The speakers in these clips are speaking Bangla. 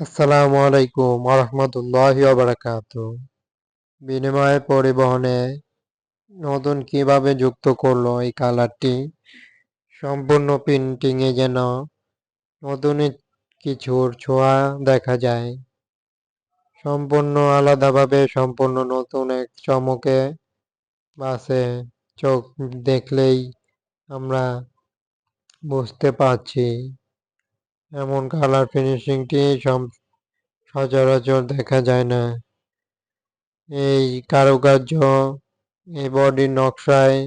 আসসালামু আলাইকুম রহমতুল্লাহি বারাকাত বিনিময়ে পরিবহনে নতুন কীভাবে যুক্ত করল এই কালারটি? সম্পূর্ণ প্রিন্টিংয়ে যেন নতুন কিছুর ছোঁয়া দেখা যায়। সম্পূর্ণ আলাদাভাবে সম্পূর্ণ নতুন এক চমকে বাসে চোখ দেখলেই আমরা বুঝতে পারছি। এমন কালার ফিনিশিংটি সচরাচর দেখা যায় না। এই কারুকার্য, এই বডির নকশায়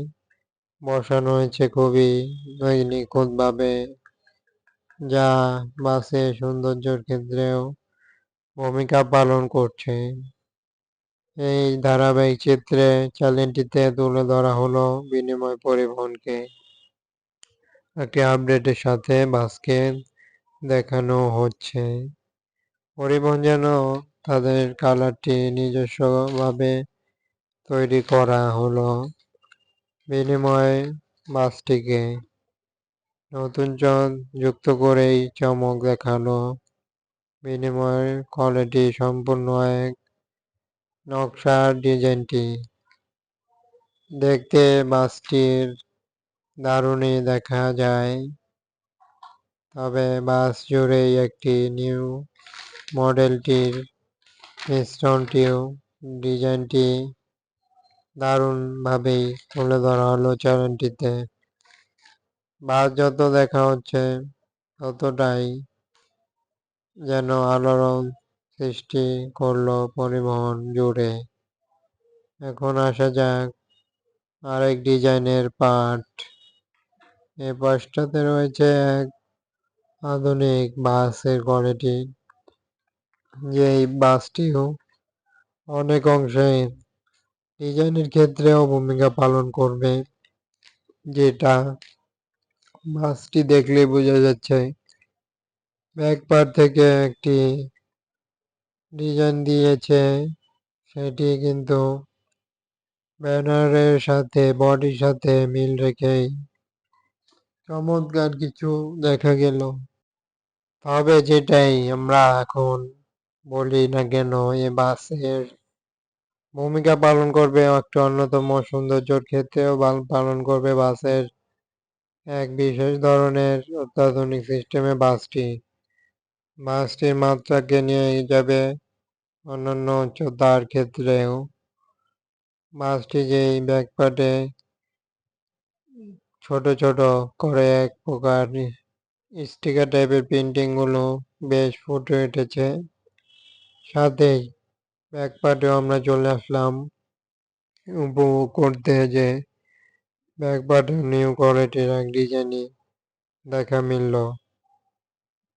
বসানো হয়েছে খুবই নিখুঁতভাবে যা বাসে সৌন্দর্যের ক্ষেত্রেও ভূমিকা পালন করছে। এই ধারাবাহিক চিত্রে চ্যানেলটিতে তুলে ধরা হলো বিনিময় পরিবহনকে। একটি আপডেটের সাথে বাসকে দেখানো হচ্ছে। পরিবহন যেন তাদের কালারটি নিজস্বভাবে তৈরি করা হলো। বিনিময় বাসটিকে নতুন যুক্ত করেই চমক দেখাল। বিনিময়ের কোয়ালিটি সম্পূর্ণ এক নকশার ডিজাইনটি। দেখতে বাসটির দারুণই দেখা যায়। তবে বাস জুড়েই একটি নিউ মডেলটির মিশ্রণটিও ডিজাইনটি দারুণভাবেই তুলে ধরা হলো চ্যানেলটিতে। বাস যত দেখা হচ্ছে, ততটাই যেন আলোড়ন সৃষ্টি করল পরিবহন জুড়ে। এখন আসা যাক আরেক ডিজাইনের পার্ট। এ পাশটাতে রয়েছে এক আধুনিক বাসের কোয়ালিটি যে এই বাসটিও অনেক অংশে ডিজাইনের ক্ষেত্রেও ভূমিকা পালন করবে। যেটা বাসটি দেখলে বোঝা যাচ্ছে ব্যাক পার থেকে একটি ডিজাইন দিয়েছে, সেটি কিন্তু ব্যানারের সাথে বডির সাথে মিল রেখেই চমৎকার কিছু দেখা গেল। তবে যেটাই আমরা এখন বলি না কেন, এ বাসের ভূমিকা পালন করবে একটা অন্যতম সৌন্দর্যর ক্ষেত্রেও পালন করবে বাসের এক বিশেষ ধরনের অত্যাধুনিক সিস্টেমে বাসটি। বাসটির মাত্রাকে নিয়ে যাবে অন্যান্য উচ্চতার ক্ষেত্রেও বাসটি যেই ব্যাকপাটে ছোট ছোট করে এক প্রকার স্টিকার টাইপের প্রিন্টিংগুলো বেশ ফুটে উঠেছে। সাথেই ব্যাকপার্টেও আমরা চলে আসলাম উপভোগ করতে যে ব্যাক ব্যাকপার্টে নিউ কোয়ালিটির এক ডিজাইনই দেখা মিলল।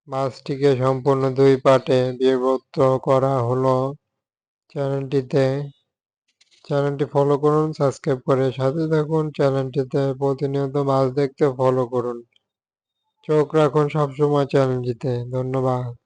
বাসটিকে সম্পূর্ণ দুই পার্টে বিভক্ত করা হলো চ্যানেলটিতে। চ্যানেলটি ফলো করুন, সাবস্ক্রাইব করে সাথে থাকুন। চ্যানেলটিতে প্রতিনিয়ত বাস দেখতে ফলো করুন। চোখ রাখুন সবসময় চ্যানেলটিতে ধন্যবাদ।